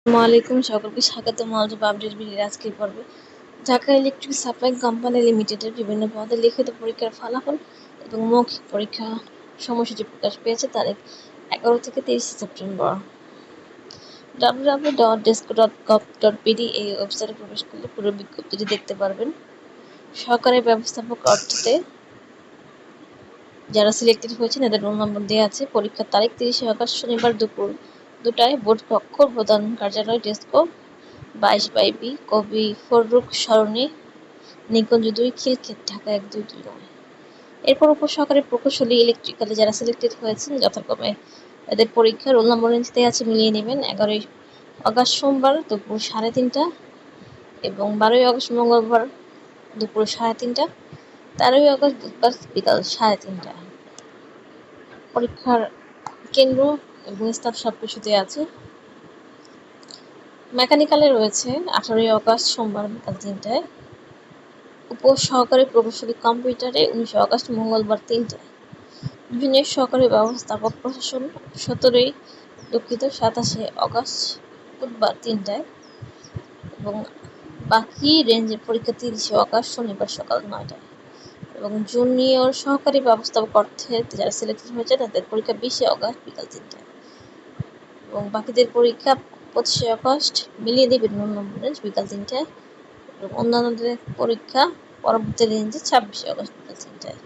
আসসালামু আলাইকুম সকলকে স্বাগত মনোযোগ আপডেট ভিডিওর আজকের পর্বে। ঢাকা ইলেকট্রিক সাপ্লাই কোম্পানি লিমিটেডের বিভিন্ন পদে লিখিত পরীক্ষার ফলাফল এবং মৌখিক পরীক্ষা সময়সূচি প্রকাশ পেয়েছে তারিখ এগারো থেকে তেইশে September. W W dot DESCO dot gov dot BD এই ওয়েবসাইটে প্রবেশ করলে পুরো বিজ্ঞপ্তিটি দেখতে পারবেন। সরকারি ব্যবস্থাপক অর্থতে যারা সিলেক্টেড হয়েছেন এদের রোল নম্বর দেওয়া আছে। পরীক্ষার তারিখ তিরিশে আগস্ট শনিবার দুপুর দুটায় বোর্ড কক্ষ প্রধান কার্যালয় ডেস্কো, বাইশ বাই বি, কবি ফররুখ সরণি নিকুঞ্জ দুই, খিলক্ষেত ঢাকা এক, দুই দুই নয়। এরপর উপসহকারী প্রকৌশলী ইলেকট্রিক্যালে যারা সিলেক্টেড হয়েছেন, যথাক্রমে এদের পরীক্ষার রোল নম্বর রেঞ্জতে আছে, মিলিয়ে নেবেন। এগারোই আগস্ট সোমবার দুপুর সাড়ে তিনটা এবং বারোই আগস্ট মঙ্গলবার দুপুর সাড়ে তিনটা, তেরোই আগস্ট বুধবার বিকাল সাড়ে তিনটা। পরীক্ষার কেন্দ্র এবং সব কিছুতে আছে। মেকানিক্যালে রয়েছে আঠারোই আগস্ট সোমবার বিকাল তিনটায়। উপ সহকারী প্রকৌশলী কম্পিউটারে উনিশে আগস্ট মঙ্গলবার তিনটায়। বিভিন্ন সহকারী ব্যবস্থাপক প্রশাসন সতেরোই দুঃখিত সাতাশে আগস্ট বুধবার তিনটায় এবং বাকি রেঞ্জের পরীক্ষা তিরিশে আগস্ট শনিবার সকাল নয়টায়। এবং জুনিয়র সহকারী ব্যবস্থাপক অর্থে যারা সিলেক্টেড হয়েছে তাদের পরীক্ষা বিশে আগস্ট বিকাল তিনটায়। এবং বাকিদের পরীক্ষা পঁচিশে আগস্ট। মিলিয়ে দেবে নম্বর রেঞ্জ বিকাল তিনটায়। এবং অন্যান্যদের পরীক্ষা পরবর্তী রেঞ্জে ছাব্বিশে আগস্ট, বিকাল তিনটায়।